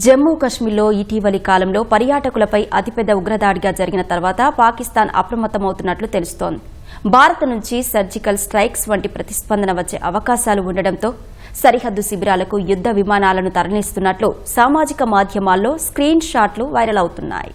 జమ్మూ కశ్మీర్లో ఇటీవలి కాలంలో పర్యాటకులపై అతిపెద్ద ఉగ్రదాడిగా జరిగిన తర్వాత పాకిస్తాన్ అప్రమత్తమవుతున్నట్లు తెలుస్తోంది. భారత్ నుంచి సర్జికల్ స్ట్రైక్స్ వంటి ప్రతిస్పందన వచ్చే అవకాశాలు ఉండడంతో సరిహద్దు శిబిరాలకు యుద్ద విమానాలను తరలిస్తున్నట్లు సామాజిక మాధ్యమాల్లో స్క్రీన్ షాట్లు వైరల్ అవుతున్నాయి.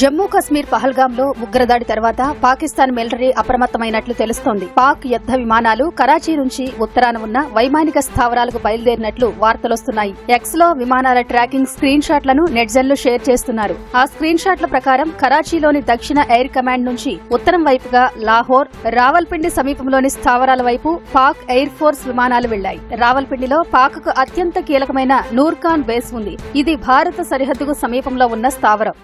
జమ్మూ కశ్మీర్ పహల్గాంలో ఉగ్రదాడి తర్వాత పాకిస్తాన్ మిలిటరీ అప్రమత్తమైనట్లు తెలుస్తోంది. పాక్ యుద్ద విమానాలు కరాచీ నుంచి ఉత్తరాన ఉన్న వైమానిక స్థావరాలకు బయలుదేరినట్లు వార్తలొస్తున్నాయి. ఎక్స్లో విమానాల ట్రాకింగ్ స్క్రీన్ షాట్లను నెట్జన్లు షేర్ చేస్తున్నారు. ఆ స్క్రీన్ షాట్ల ప్రకారం కరాచీలోని దక్షిణ ఎయిర్ కమాండ్ నుంచి ఉత్తరం వైపుగా లాహోర్ రావల్పిండి సమీపంలోని స్థావరాల వైపు పాక్ ఎయిర్ ఫోర్స్ విమానాలు వెళ్ళాయి రావల్పిండిలో పాక్కు అత్యంత కీలకమైన నూర్ఖాన్ బేస్ ఉంది. ఇది భారత సరిహద్దుకు సమీపంలో ఉన్న స్థావరం.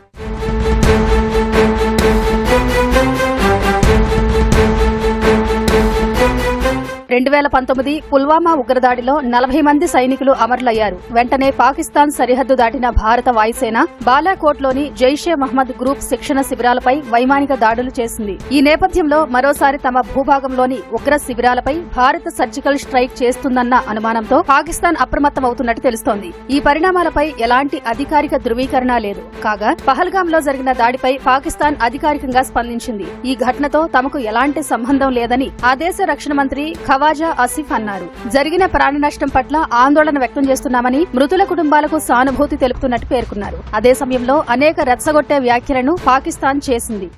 రెండు వేల పంతొమ్మిది పుల్వామా ఉగ్రదాడిలో నలభై మంది సైనికులు అమరులయ్యారు. వెంటనే పాకిస్తాన్ సరిహద్దు దాటిన భారత వాయుసేన బాలాకోట్లోని జైషే మహ్మద్ గ్రూప్ శిక్షణ శిబిరాలపై వైమానిక దాడులు చేసింది. ఈ నేపథ్యంలో మరోసారి తమ భూభాగంలోని ఉగ్ర శిబిరాలపై భారత సర్జికల్ స్ట్రైక్ చేస్తుందన్న అనుమానంతో పాకిస్తాన్ అప్రమత్తమవుతున్నట్టు తెలుస్తోంది. ఈ పరిణామాలపై ఎలాంటి అధికారిక ధృవీకరణ లేదు. కాగా పహల్గాంలో జరిగిన దాడిపై పాకిస్తాన్ అధికారికంగా స్పందించింది. ఈ ఘటనతో తమకు ఎలాంటి సంబంధం లేదని ఆ దేశ రక్షణ మంత్రి ఖవాజా ఆసిఫ్ అన్నారు. జరిగిన ప్రాణ నష్టం పట్ల ఆందోళన వ్యక్తం చేస్తున్నామని మృతుల కుటుంబాలకు సానుభూతి తెలుపుతున్నట్టు పేర్కొన్నారు. అదే సమయంలో అనేక రెచ్చగొట్టే వ్యాఖ్యలను పాకిస్తాన్ చేసింది.